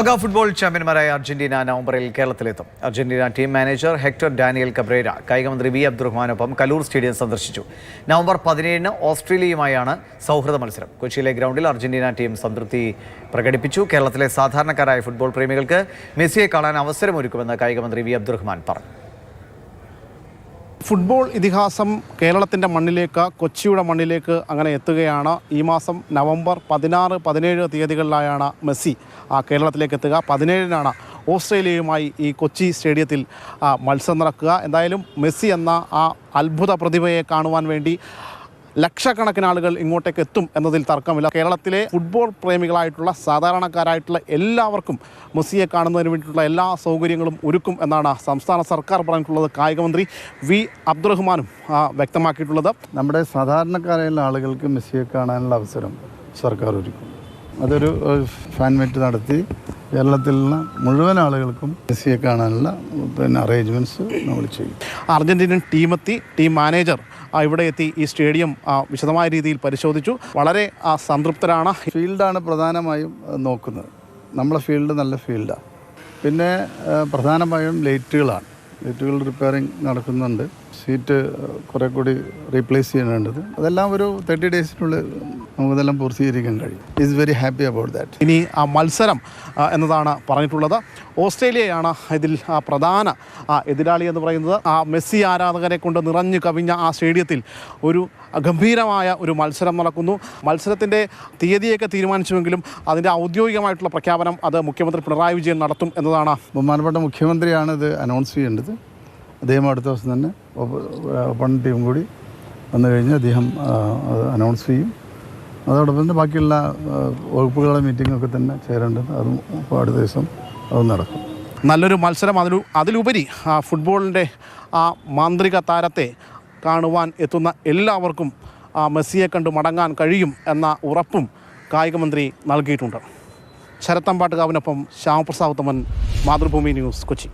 ലോക ഫുട്ബോൾ ചാമ്പ്യന്മാരായ അർജന്റീന നവംബറിൽ കേരളത്തിലെത്തും. Argentina team manager Hector Daniel Cabrera കായികമന്ത്രി V അബ്ദുറഹ്മാനൊപ്പം കലൂർ സ്റ്റേഡിയം സന്ദർശിച്ചു. നവംബർ പതിനേഴിന് ഓസ്ട്രേലിയയുമായാണ് സൗഹൃദ മത്സരം. കൊച്ചിയിലെ ഗ്രൗണ്ടിൽ അർജന്റീന ടീം സംതൃപ്തി പ്രകടിപ്പിച്ചു. കേരളത്തിലെ സാധാരണക്കാരായ ഫുട്ബോൾ പ്രേമികൾക്ക് മെസ്സിയെ കാണാൻ അവസരമൊരുക്കുമെന്ന് കായികമന്ത്രി വി അബ്ദുറഹ്മാൻ പറഞ്ഞു. ഫുട്ബോൾ ഇതിഹാസം കേരളത്തിന്റെ മണ്ണിലേക്ക് കൊച്ചിയുടെ മണ്ണിലേക്ക് അങ്ങനെ എത്തുകയാണ്. ഈ മാസം നവംബർ പതിനാറ് പതിനേഴ് തീയതികളിലായാണ് മെസ്സി ആ കേരളത്തിലേക്ക് എത്തുക. പതിനേഴിനാണ് ഓസ്ട്രേലിയയുമായി ഈ കൊച്ചി സ്റ്റേഡിയത്തിൽ മത്സരം നടക്കുക. എന്തായാലും മെസ്സി എന്ന ആ അത്ഭുത പ്രതിഭയെ കാണുവാൻ വേണ്ടി ലക്ഷക്കണക്കിന് ആളുകൾ ഇങ്ങോട്ടേക്ക് എത്തും എന്നതിൽ തർക്കമില്ല. കേരളത്തിലെ ഫുട്ബോൾ പ്രേമികളായിട്ടുള്ള സാധാരണക്കാരായിട്ടുള്ള എല്ലാവർക്കും മെസ്സിയെ കാണുന്നതിന് വേണ്ടിയിട്ടുള്ള എല്ലാ സൗകര്യങ്ങളും ഒരുക്കും എന്നാണ് സംസ്ഥാന സർക്കാർ പറഞ്ഞിട്ടുള്ളത് കായികമന്ത്രി വി അബ്ദുറഹ്മാനും വ്യക്തമാക്കിയിട്ടുള്ളത്. നമ്മുടെ സാധാരണക്കാരായുള്ള ആളുകൾക്ക് മെസ്സിയെ കാണാനുള്ള അവസരം സർക്കാർ ഒരുക്കും. അതൊരു ഫാൻ മീറ്റ് നടത്തി കേരളത്തിലുള്ള മുഴുവൻ ആളുകൾക്കും മെസ്സിയെ കാണാനുള്ള പിന്നെ അറേഞ്ച്മെന്റ്സ് നമ്മൾ ചെയ്യും. അർജന്റീനൻ ടീമെത്തി ടീം മാനേജർ ആ, ഇവിടെ എത്തി ഈ സ്റ്റേഡിയം ആ, വിശദമായ രീതിയിൽ പരിശോധിച്ചു. വളരെ ആ, സംതൃപ്തരാണ്. ഫീൽഡാണ് പ്രധാനമായും നോക്കുന്നത്. നമ്മളെ ഫീൽഡ് നല്ല ഫീൽഡാണ് പിന്നെ പ്രധാനമായും ലൈറ്റുകളാണ്. ലൈറ്റുകൾ റിപ്പയറിങ് നടക്കുന്നുണ്ട്. സീറ്റ് കുറേ കൂടി റീപ്ലേസ് ചെയ്യേണ്ടത് അതെല്ലാം ഒരു തേർട്ടി ഡേയ്സിനുള്ളിൽ നമുക്കതെല്ലാം പൂർത്തീകരിക്കാൻ കഴിയും. Is very happy about that ഇനി ആ മത്സരം എന്നതാണ് പറഞ്ഞിട്ടുള്ളത്. ഓസ്ട്രേലിയയാണ് ഇതിൽ പ്രധാന എതിരാളി എന്ന് പറയുന്നത്. ആ മെസ്സി ആരാധകരെ കൊണ്ട് നിറഞ്ഞു കവിഞ്ഞ ആ സ്റ്റേഡിയത്തിൽ ഒരു ഗംഭീരമായ ഒരു മത്സരം നടക്കുന്നു. മത്സരത്തിന്റെ തീയതിയൊക്കെ തീരുമാനിച്ചുവെങ്കിലും അതിന്റെ ഔദ്യോഗികമായിട്ടുള്ള പ്രഖ്യാപനം അത് മുഖ്യമന്ത്രി പിണറായി വിജയൻ നടത്തും എന്നതാണ്. ബഹുമാനപ്പെട്ട മുഖ്യമന്ത്രിയാണ് ഇത് അനൗൺസ് ചെയ്യേണ്ടത്. അദ്ദേഹം അടുത്ത ദിവസം തന്നെ ഒപ്പം ടീം കൂടി വന്നു കഴിഞ്ഞ് അദ്ദേഹം അത് അനൗൺസ് ചെയ്യും. അതോടൊപ്പം തന്നെ ബാക്കിയുള്ള വകുപ്പുകളുടെ മീറ്റിങ്ങൊക്കെ തന്നെ ചേരേണ്ടത്. അതും അടുത്ത ദിവസം അത് നടക്കും. നല്ലൊരു മത്സരം. അതിലു അതിലുപരി ആ ഫുട്ബോളിന്റെ ആ മാന്ത്രിക താരത്തെ കാണുവാൻ എത്തുന്ന എല്ലാവർക്കും ആ മെസ്സിയെ കണ്ട് മടങ്ങാൻ കഴിയും എന്ന ഉറപ്പും കായികമന്ത്രി നൽകിയിട്ടുണ്ട്. ശരത്തമ്പാട്ടുകാവിനൊപ്പം ശ്യാമപ്രസാദ് തമൻ മാതൃഭൂമി ന്യൂസ് കൊച്ചി.